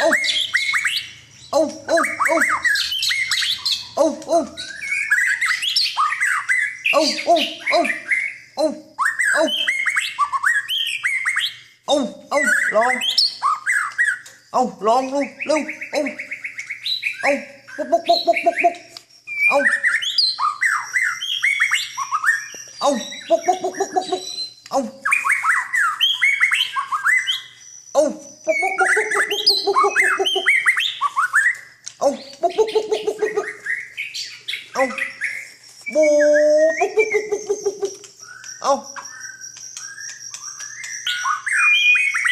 โอ้โอ้โอ้โอ้โอ้โอ้โอ้โอ้โอ้โอ้โอ้โอ้โอ้ลองโอ้ลองลูกเร็วโอ้โอ้ปุ๊บปุ๊บปุ๊บปุ๊บปุ๊บปุ๊บโอ้โอ้ปุ๊บปุ๊บปุ๊บปุ๊บ